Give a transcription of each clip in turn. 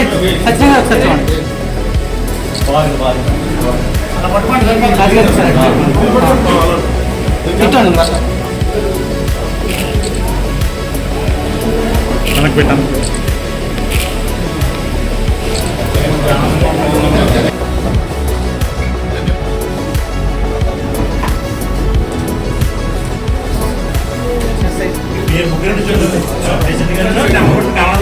Rate ಸಚ್ಚಿನ ಖರ್ಚು ಮಾಡಿ ನನಗೆ ಬಿಟ್ಟ ಮುಗಿದ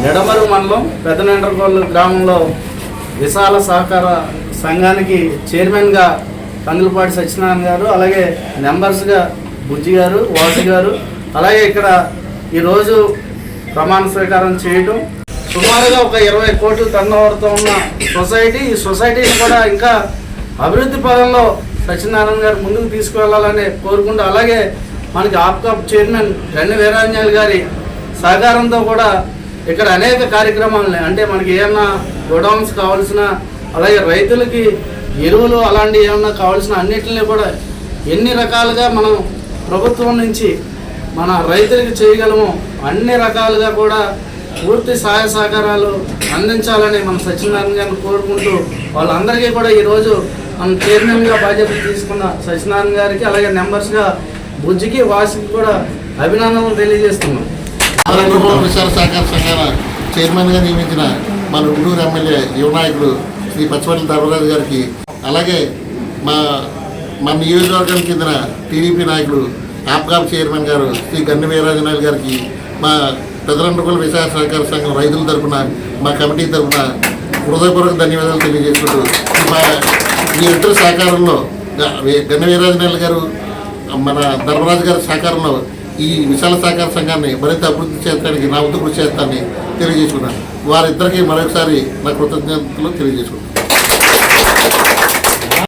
నిడమరు మండలం పెద్దనండ్రగోళ్ళు గ్రామంలో విశాల సహకార సంఘానికి చైర్మన్గా కందులపాటి సత్యనారాయణ గారు అలాగే మెంబర్స్గా బుజ్జి గారు వాసు గారు అలాగే ఇక్కడ ఈరోజు ప్రమాణ స్వీకారం చేయటం. సుమారుగా ఒక ఇరవై కోట్ల టర్నోవర్తో ఉన్న సొసైటీ ఈ సొసైటీని కూడా ఇంకా అభివృద్ధి పదంలో సత్యనారాయణ గారు ముందుకు తీసుకువెళ్ళాలని కోరుకుంటూ అలాగే మనకి ఆప్కాప్ చైర్మన్ గన్ని వీరాంజలి గారి సహకారంతో కూడా ఇక్కడ అనేక కార్యక్రమాలని అంటే మనకి ఏమన్నా గొడౌన్స్ కావాల్సిన అలాగే రైతులకి ఎరువులు అలాంటివి ఏమన్నా కావాల్సిన అన్నిటిని కూడా ఎన్ని రకాలుగా మనం ప్రభుత్వం నుంచి మన రైతులకి చేయగలము అన్ని రకాలుగా కూడా పూర్తి సహాయ సహకారాలు అందించాలని మన సత్యనారాయణ గారిని కోరుకుంటూ వాళ్ళందరికీ కూడా ఈరోజు మన చైర్మన్గా బాధ్యత తీసుకున్న సత్యనారాయణ గారికి అలాగే మెంబర్స్గా బుజ్జికి వాసికి కూడా అభినందనలు తెలియజేస్తున్నాం. విశాల సహకార సంఘాల చైర్మన్గా నియమించిన మన ఉండూరు ఎమ్మెల్యే యువ నాయకుడు శ్రీ పచ్చపల్లి ధర్మరాజు గారికి అలాగే మా మన నియోజకవర్గం చెందిన టీడీపీ నాయకుడు ఆప్గాబ్ చైర్మన్ గారు శ్రీ గన్ని వీరాజనాయుడు గారికి మా పెదరండ్రకుల విశాఖ సహకార సంఘం రైతుల తరఫున మా కమిటీ తరపున హృదయపూర్వక ధన్యవాదాలు తెలియజేసుకుంటూ మా ఈ ఇద్దరు సహకారంలో గన్న గన్ని వీరాజనాయుడు గారు మన ధర్మరాజు గారి సహకారంలో ఈ విశాల సహకార సంఘాన్ని మరింత అభివృద్ధి చేయడానికి నా వంతు కృషి చేస్తానని తెలియజేసుకున్నాను. వారిద్దరికీ మరొకసారి నా కృతజ్ఞతలు తెలియజేసుకున్నాను